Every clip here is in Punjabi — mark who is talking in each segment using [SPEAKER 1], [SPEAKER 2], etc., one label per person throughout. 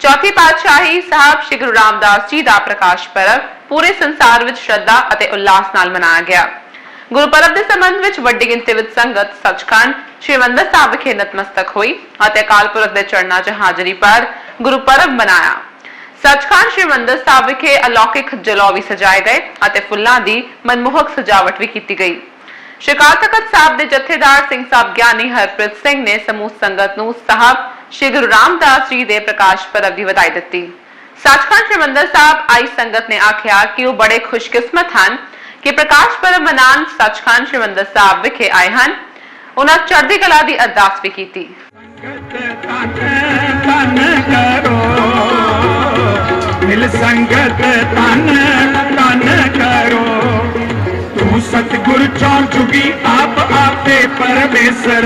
[SPEAKER 1] ਚੌਥੀ ਪਾਤਸ਼ਾਹੀ ਸਾਹਿਬ ਸ੍ਰੀ ਗੁਰੂ ਰਾਮਦਾਸ ਜੀ ਦਾ ਪ੍ਰਕਾਸ਼ ਪਰਬ ਪੂਰੇ ਸੰਸਾਰ ਵਿੱਚ ਸ਼ਰਧਾ ਅਤੇ ਉਲਾਸ ਨਾਲ ਮਨਾਇਆ ਗਿਆ। ਗੁਰਪਰਬ ਦੇ ਸੰਬੰਧ ਵਿੱਚ ਵੱਡੀ ਗਿਣਤੀ ਵਿੱਚ ਸੰਗਤ, ਸੱਚਖੰਡ, ਸ਼੍ਰੀ ਸਾਹਿਬ ਵਿਖੇ ਨਤਮਸਤਕ ਹੋਈ ਅਤੇ ਅਕਾਲ ਪੁਰਖ ਦੇ ਚਰਨਾਂ 'ਚ ਹਾਜ਼ਰੀ ਪਰ ਗੁਰਪਰਬ ਮਨਾਇਆ। ਸੱਚਖੰਡ, ਸ਼੍ਰੀ ਸਾਹਿਬ ਵਿਖੇ ਅਲੌਕਿਕ ਜਲੌ ਵੀ ਸਜਾਏ ਗਏ ਅਤੇ ਫੁੱਲਾਂ ਦੀ ਮਨਮੋਹਕ ਸਜਾਵਟ ਵੀ ਕੀਤੀ ਗਈ। ਸ਼ਿਕਾਰ ਤਖਤ ਸਾਹਿਬ ਦੇ ਜਥੇਦਾਰ ਸਿੰਘ ਸਾਹਿਬ ਗਿਆਨੀ ਹਰਪ੍ਰੀਤ ਸਿੰਘ ਨੇ ਸਮੂਹ ਸੰਗਤ ਨੂੰ ਸਾਹਿਬ ਸ਼੍ਰੀ ਗੁਰੂ ਰਾਮਦਾਸ ਜੀ ਦੇ ਪ੍ਰਕਾਸ਼ ਪਰਵ ਦੀ ਵਧਾਈ ਦਿੱਤੀ। ਸੱਚਖੰਡ ਹਰਿਮੰਦਰ ਸਾਹਿਬ ਆਈ ਸੰਗਤ ਨੇ ਆਖਿਆ ਕਿ ਉਹ ਬੜੇ ਖੁਸ਼ਕਿਸਮਤ ਹਨ ਕਿ ਪ੍ਰਕਾਸ਼ ਪਰਬ ਮਨਾਉਣ ਸੱਚਖੰਡ ਹਰਿਮੰਦਰ ਸਾਹਿਬ ਵਿਖੇ ਆਏ ਹਨ। ਉਹਨਾਂ ਚੜ੍ਹਦੀ ਕਲਾ ਦੀ ਅਰਦਾਸ ਵੀ ਕੀਤੀ।
[SPEAKER 2] ਤਨ ਤਨ ਕਰੋ ਮਿਲ ਸੰਗਤ ਤਨ ਤੂੰ ਚੌਂ ਚੁਗੀ ਆਪ ਆਪੇ ਪਰਮੇਸ਼ਰ।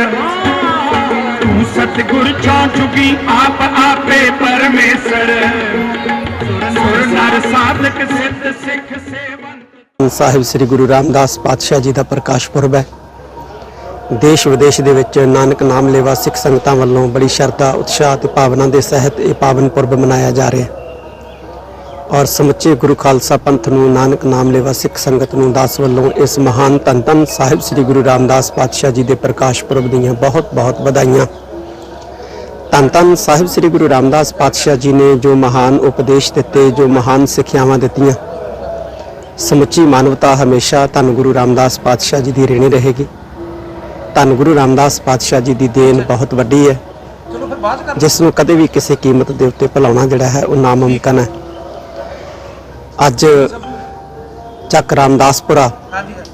[SPEAKER 2] ਤੂੰ ਸਤਿਗੁਰ ਚੌਂ ਚੁਗੀ ਆਪ ਆਪੇ ਪਰਮੇਸ਼ਰ। ਸੁਰ ਨਰ ਸਾਧਕ ਸਿੱਧ ਸਿੱਖ ਸੇਵੰਤ
[SPEAKER 3] ਸਾਹਿਬ ਸ੍ਰੀ ਗੁਰੂ ਰਾਮਦਾਸ ਪਾਤਸ਼ਾਹ ਜੀ ਦਾ ਪ੍ਰਕਾਸ਼ ਪੁਰਬ ਹੈ। ਦੇਸ਼ ਵਿਦੇਸ਼ ਦੇ ਵਿੱਚ ਨਾਨਕ ਨਾਮ ਲੇਵਾ ਸਿੱਖ ਸੰਗਤਾਂ ਵੱਲੋਂ ਬੜੀ ਸ਼ਰਧਾ, ਉਤਸ਼ਾਹ ਤੇ ਭਾਵਨਾ ਦੇ ਸਹਿਤ ਇਹ ਪਾਵਨ ਪੁਰਬ ਮਨਾਇਆ ਜਾ ਰਿਹਾ ਹੈ। ਔਰ ਸਮੁੱਚੇ ਗੁਰੂ ਖਾਲਸਾ ਪੰਥ ਨੂੰ ਨਾਨਕ ਨਾਮ ਲੇਵਾ ਸਿੱਖ ਸੰਗਤ ਨੂੰ ਦਾਸ ਵੱਲੋਂ ਇਸ ਮਹਾਨ ਧੰਨ ਧੰਨ ਸਾਹਿਬ ਸ੍ਰੀ ਗੁਰੂ ਰਾਮਦਾਸ ਪਾਤਸ਼ਾਹ ਜੀ ਦੇ ਪ੍ਰਕਾਸ਼ ਪੁਰਬ ਦੀਆਂ ਬਹੁਤ ਬਹੁਤ ਵਧਾਈਆਂ। ਧੰਨ ਧੰਨ ਸਾਹਿਬ ਸ੍ਰੀ ਗੁਰੂ ਰਾਮਦਾਸ ਪਾਤਸ਼ਾਹ ਜੀ ਨੇ ਜੋ ਮਹਾਨ ਉਪਦੇਸ਼ ਦਿੱਤੇ, ਜੋ ਮਹਾਨ ਸਿੱਖਿਆਵਾਂ ਦਿੱਤੀਆਂ, ਸਮੁੱਚੀ ਮਾਨਵਤਾ ਹਮੇਸ਼ਾ ਧੰਨ ਗੁਰੂ ਰਾਮਦਾਸ ਪਾਤਸ਼ਾਹ ਜੀ ਦੀ ਰੇਣੀ ਰਹੇਗੀ। ਧੰਨ ਗੁਰੂ ਰਾਮਦਾਸ ਪਾਤਸ਼ਾਹ ਜੀ ਦੀ ਦੇਣ ਬਹੁਤ ਵੱਡੀ ਹੈ। ਜਿਸ ਨੂੰ ਕਦੇ ਵੀ ਕਿਸੇ ਕੀਮਤ ਦੇ ਉੱਤੇ ਭੁਲਾਉਣਾ ਜਿਹੜਾ ਹੈ, ਉਹ ਨਾਮੁਮਕਨ ਹੈ। ਅੱਜ ਚੱਕ ਰਾਮਦਾਸਪੁਰਾ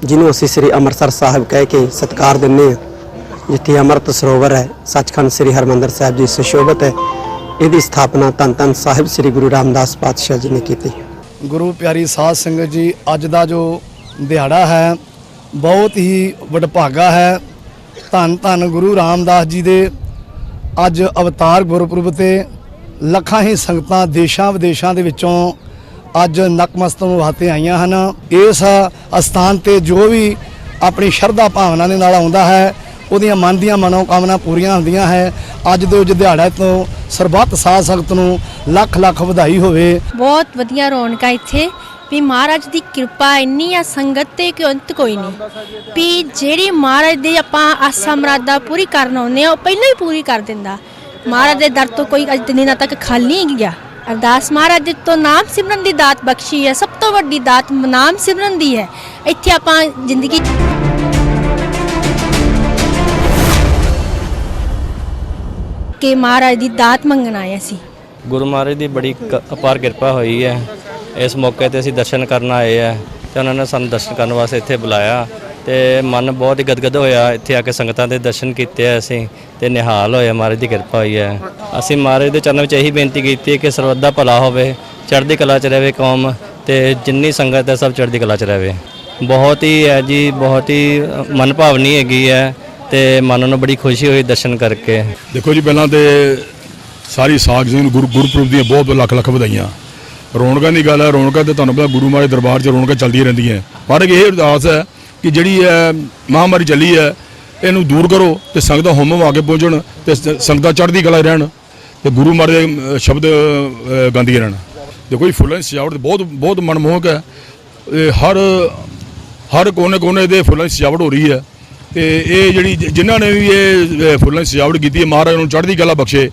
[SPEAKER 3] ਜਿਹਨੂੰ ਅਸੀਂ ਸ੍ਰੀ ਅੰਮ੍ਰਿਤਸਰ ਸਾਹਿਬ ਕਹਿ ਕੇ ਸਤਿਕਾਰ ਦਿੰਦੇ ਹਾਂ ਜਿੱਥੇ ਅੰਮ੍ਰਿਤ ਸਰੋਵਰ ਹੈ ਸੱਚਖੰਡ ਸ੍ਰੀ ਹਰਮੰਦਰ ਸਾਹਿਬ ਜੀ ਸੁਸ਼ੋਭਿਤ ਹੈ ਇਹਦੀ ਸਥਾਪਨਾ ਧੰਨ ਧੰਨ ਸਾਹਿਬ ਸ੍ਰੀ ਗੁਰੂ ਰਾਮਦਾਸ ਪਾਤਸ਼ਾਹ ਜੀ ਨੇ ਕੀਤੀ।
[SPEAKER 4] ਗੁਰੂ ਪਿਆਰੀ ਸਾਧ ਸੰਗਤ ਜੀ ਅੱਜ ਦਾ ਜੋ ਦਿਹਾੜਾ ਹੈ ਬਹੁਤ ਹੀ ਵਡਭਾਗਾ ਹੈ। ਧੰਨ ਧੰਨ ਗੁਰੂ ਰਾਮਦਾਸ ਜੀ ਦੇ ਅੱਜ ਅਵਤਾਰ ਗੁਰਪੁਰਬ ਤੇ ਲੱਖਾਂ ਹੀ ਸੰਗਤਾਂ ਦੇਸ਼ਾਂ ਵਿਦੇਸ਼ਾਂ ਦੇ ਵਿੱਚੋਂ ਅੱਜ ਨਕਮਸਤਕ ਵਾਸਤੇ ਆਈਆਂ ਹਨ। ਇਸ ਅਸਥਾਨ ਤੇ ਜੋ ਵੀ ਆਪਣੀ ਸ਼ਰਧਾ ਭਾਵਨਾ ਦੇ ਨਾਲ ਆਉਂਦਾ ਹੈ, ਉਹਦੀਆਂ ਮਨ ਦੀਆਂ ਮਨੋਕਾਮਨਾ ਪੂਰੀਆਂ ਹੁੰਦੀਆਂ ਹੈ। ਅੱਜ ਦੇ ਉਸ ਦਿਹਾੜੇ ਤੋਂ ਸਰਬੱਤ ਸਾਧ ਸੰਗਤ ਨੂੰ ਲੱਖ ਲੱਖ ਵਧਾਈ ਹੋਵੇ।
[SPEAKER 5] ਬਹੁਤ ਵਧੀਆ ਰੌਣਕਾਂ ਇੱਥੇ। ਵੀ ਮਹਾਰਾਜ ਦੀ ਕਿਰਪਾ ਇੰਨੀ ਆ ਸੰਗਤ ਤੇ ਕਿ ਅੰਤ ਕੋਈ ਨਹੀਂ। ਵੀ ਜਿਹੜੀ ਮਹਾਰਾਜ ਦੇ ਆਪਾਂ ਆਸਾਂ ਮਰਾਦਾ ਪੂਰੀ ਕਰਨ ਆਉਂਦੇ ਆ, ਉਹ ਪਹਿਲਾਂ ਹੀ ਪੂਰੀ ਕਰ ਦਿੰਦਾ। ਮਹਾਰਾਜ ਦੇ ਦਰ ਤੋਂ ਕੋਈ ਅੱਜ ਦਿਨਾਂ ਤੱਕ ਖਾਲੀ ਨਹੀਂ ਗਿਆ। ਅਰਦਾਸ ਮਹਾਰਾਜ ਦੇ ਤੋਂ ਨਾਮ ਸਿਮਰਨ ਦੀ ਦਾਤ ਬਖਸ਼ੀ ਹੈ, ਸਭ ਤੋਂ ਵੱਡੀ ਦਾਤ ਨਾਮ ਸਿਮਰਨ ਦੀ ਹੈ। ਇੱਥੇ ਆਪਾਂ ਜ਼ਿੰਦਗੀ 'ਚ ਮਹਾਰਾਜ ਦੀ ਦਾਤ ਮੰਗਣ ਆਏ ਸੀ
[SPEAKER 6] ਗੁਰੂ ਮਹਾਰਾਜ ਦੀ ਬੜੀ ਅਪਾਰ ਕਿਰਪਾ ਹੋਈ ਹੈ। ਇਸ ਮੌਕੇ ਤੇ ਅਸੀਂ ਦਰਸ਼ਨ ਕਰਨ ਆਏ ਆ ਤੇ ਉਹਨਾਂ ਨੇ ਸਾਨੂੰ ਦਰਸ਼ਨ ਕਰਨ ਵਾਸਤੇ ਇੱਥੇ ਬੁਲਾਇਆ। ਤੇ ਮਨ ਬਹੁਤ ਹੀ ਗਦਗਦ ਹੋਇਆ। ਇੱਥੇ ਆ ਕੇ ਸੰਗਤਾਂ ਦੇ ਦਰਸ਼ਨ ਕੀਤੇ ਆ ਅਸੀਂ ਤੇ ਨਿਹਾਲ ਹੋਇਆ, ਮਹਾਰਾਜ ਦੀ ਕਿਰਪਾ ਹੋਈ ਹੈ। ਅਸੀਂ ਮਹਾਰਾਜ ਦੇ ਚਰਨਾਂ ਵਿੱਚ ਇਹੀ ਬੇਨਤੀ ਕੀਤੀ ਹੈ ਕਿ ਸਰਬੱਤ ਦਾ ਭਲਾ ਹੋਵੇ, ਚੜ੍ਹਦੀ ਕਲਾ 'ਚ ਰਹੇ ਕੌਮ ਤੇ ਜਿੰਨੀ ਸੰਗਤ ਹੈ ਸਭ ਚੜ੍ਹਦੀ ਕਲਾ 'ਚ ਰਹੇ। ਬਹੁਤ ਹੀ ਹੈ ਜੀ, ਬਹੁਤ ਹੀ ਮਨ ਭਾਵਨੀ ਹੈਗੀ ਹੈ ਤੇ ਮਨ ਨੂੰ ਬੜੀ ਖੁਸ਼ੀ ਹੋਈ ਦਰਸ਼ਨ ਕਰਕੇ।
[SPEAKER 7] ਦੇਖੋ ਜੀ, ਪਹਿਲਾਂ ਤੇ ਸਾਰੀ ਸਾਖ ਜੀ ਨੂੰ ਗੁਰੂ ਗੁਰਪੁਰਬ ਦੀਆਂ ਬਹੁਤ ਲੱਖ ਲੱਖ ਵਧਾਈਆਂ। ਰੌਣਕਾਂ ਦੀ ਗੱਲ ਹੈ, ਰੌਣਕਾਂ ਤੇ ਤੁਹਾਨੂੰ ਪਤਾ ਗੁਰੂ ਮਹਾਰਾਜ ਦਰਬਾਰ 'ਚ ਰੌਣਕਾਂ ਚੱਲਦੀਆਂ ਰਹਿੰਦੀਆਂ। ਪਰ ਇਹ ਅਰਦਾਸ ਹੈ ਕਿ ਜਿਹੜੀ ਇਹ ਮਹਾਮਾਰੀ ਚੱਲੀ ਹੈ, ਇਹਨੂੰ ਦੂਰ ਕਰੋ ਤੇ ਸੰਗਤਾਂ ਹੋਮ ਆ ਕੇ ਪਹੁੰਚਣ ਤੇ ਸੰਗਤਾਂ ਚੜ੍ਹਦੀ ਕਲਾ ਰਹਿਣ ਤੇ ਗੁਰੂ ਮਹਾਰਾਜ ਦੇ ਸ਼ਬਦ ਗਾਉਂਦੀਆਂ ਰਹਿਣ। ਦੇਖੋ ਜੀ ਫੁੱਲਾਂ ਦੀ ਸਜਾਵਟ ਬਹੁਤ ਬਹੁਤ ਮਨਮੋਹਕ ਹੈ। ਇਹ ਹਰ ਹਰ ਕੋਨੇ-ਕੋਨੇ ਦੇ ਫੁੱਲਾਂ ਦੀ ਸਜਾਵਟ ਹੋ ਰਹੀ ਹੈ। ਤੇ ਇਹ ਜਿਹੜੀ ਜਿ- ਜਿਨ੍ਹਾਂ ਨੇ ਵੀ ਇਹ ਫੁੱਲਾਂ ਦੀ ਸਜਾਵਟ ਕੀਤੀ ਹੈ, ਮਹਾਰਾਜ ਨੂੰ ਚੜ੍ਹਦੀ ਕਲਾ ਬਖਸ਼ੇ।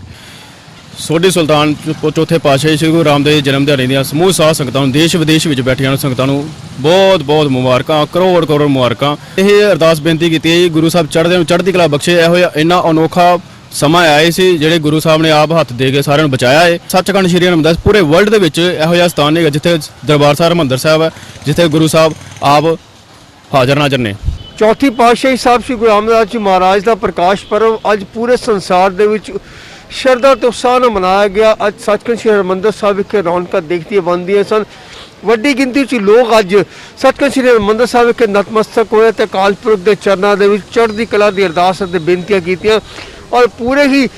[SPEAKER 8] ਸੋਢੀ ਸੁਲਤਾਨ ਚੌਥੇ ਪਾਤਸ਼ਾਹੀ ਸ੍ਰੀ ਗੁਰੂ ਰਾਮਦੇਵ ਜੀ ਜਨਮ ਦਿਹਾੜੇ ਦੀਆਂ ਸਮੂਹ ਸਾਧ ਸੰਗਤਾਂ ਨੂੰ, ਦੇਸ਼ ਵਿਦੇਸ਼ ਵਿੱਚ ਬੈਠੀਆਂ ਨੂੰ ਸੰਗਤਾਂ ਨੂੰ ਬਹੁਤ ਬਹੁਤ ਮੁਬਾਰਕਾਂ, ਕਰੋੜ ਕਰੋੜ ਮੁਬਾਰਕਾਂ। ਇਹ ਅਰਦਾਸ ਬੇਨਤੀ ਕੀਤੀ ਹੈ ਗੁਰੂ ਸਾਹਿਬ ਚੜ੍ਹਦੇ ਨੂੰ ਚੜ੍ਹਦੀ ਕਲਾ ਬਖਸ਼ੇ, ਇਹੋ ਜਿਹਾ ਇੰਨਾ ਅਨੋਖਾ ਸਮਾਂ ਆਇਆ ਸੀ, ਜਿਹੜੇ ਗੁਰੂ ਸਾਹਿਬ ਨੇ ਆਪ ਹੱਥ ਦੇ ਕੇ ਸਾਰਿਆਂ ਨੂੰ ਬਚਾਇਆ ਹੈ। ਸੱਚਖੰਡ ਸ੍ਰੀ ਹਰਿਮੰਦਰ ਪੂਰੇ ਵਰਲਡ ਦੇ ਵਿੱਚ ਇਹੋ ਜਿਹਾ ਸਥਾਨ ਨਹੀਂ ਹੈਗਾ ਜਿੱਥੇ ਦਰਬਾਰ ਸਾਹਿਬ, ਹਰਿਮੰਦਰ ਸਾਹਿਬ ਹੈ, ਜਿੱਥੇ ਗੁਰੂ ਸਾਹਿਬ ਆਪ ਹਾਜ਼ਰ ਨਾਜ਼ਰ ਨੇ।
[SPEAKER 9] ਚੌਥੀ ਪਾਤਸ਼ਾਹੀ ਸਾਹਿਬ ਸ੍ਰੀ ਗੁਰੂ ਰਾਮਦਾਸ ਜੀ ਮਹਾਰਾਜ ਦਾ ਪ੍ਰਕਾਸ਼ ਪਰਵ ਅੱਜ ਪੂਰੇ ਸੰਸਾਰ ਦੇ ਵਿੱਚ ਸ਼ਰਧਾ ਤੇ ਉਤਸ਼ਾਹ ਨਾਲ ਮਨਾਇਆ ਗਿਆ। ਅੱਜ ਸੱਚਖੰਡ ਸ੍ਰੀ ਹਰਿਮੰਦਰ ਸਾਹਿਬ ਵਿਖੇ ਰੌਣਕਾਂ ਦੇਖਦੀਆਂ ਬੰਦੀਆਂ ਸਨ। ਵੱਡੀ ਗਿਣਤੀ ਵਿੱਚ ਲੋਕ ਅੱਜ ਸੱਚਖੰਡ ਸ੍ਰੀ ਹਰਿਮੰਦਰ ਸਾਹਿਬ ਵਿਖੇ ਨਤਮਸਤਕ ਹੋਏ ਤੇ ਅਕਾਲ ਪੁਰਖ ਦੇ ਚਰਨਾਂ ਦੇ ਵਿੱਚ ਚੜ੍ਹਦੀ ਕਲਾ ਦੀ ਅਰਦਾਸ ਅਤੇ ਬੇਨਤੀਆਂ ਕੀਤੀਆਂ ਔਰ ਪੂਰੇ ਹੀ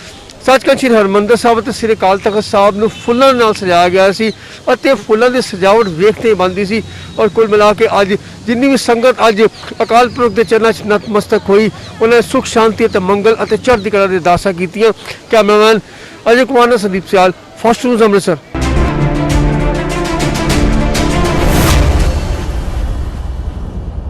[SPEAKER 9] ਸੱਚਖੰਡ ਸ੍ਰੀ ਹਰਮੰਦਰ ਸਾਹਿਬ ਤੇ ਸ੍ਰੀ ਅਕਾਲ ਤਖਤ ਸਾਹਿਬ ਨੂੰ ਫੁੱਲਾਂ ਨਾਲ ਸਜਾਇਆ ਗਿਆ ਸੀ ਅਤੇ ਫੁੱਲਾਂ ਦੀ ਸਜਾਵਟ ਵੇਖਦੇ ਹੀ ਬੰਦੀ ਸੀ ਔਰ ਕੁੱਲ ਮਿਲਾ ਕੇ ਅੱਜ ਜਿੰਨੀ ਵੀ ਸੰਗਤ ਅੱਜ ਅਕਾਲ ਪੁਰਖ ਦੇ ਚਰਨਾਂ 'ਚ ਨਤਮਸਤਕ ਹੋਈ, ਉਹਨਾਂ ਨੇ ਸੁਖ, ਸ਼ਾਂਤੀ ਅਤੇ ਮੰਗਲ ਅਤੇ ਚੜ੍ਹਦੀ ਕਲਾ ਦੀ ਦਾਸਾਂ ਕੀਤੀਆਂ। ਕੈਮਰਾਮੈਨ ਅਜੇ ਕੁਮਾਰ ਸੰਦੀਪ ਸਿਆਲ, ਫਸਟ ਨਿਊਜ਼ ਅੰਮ੍ਰਿਤਸਰ।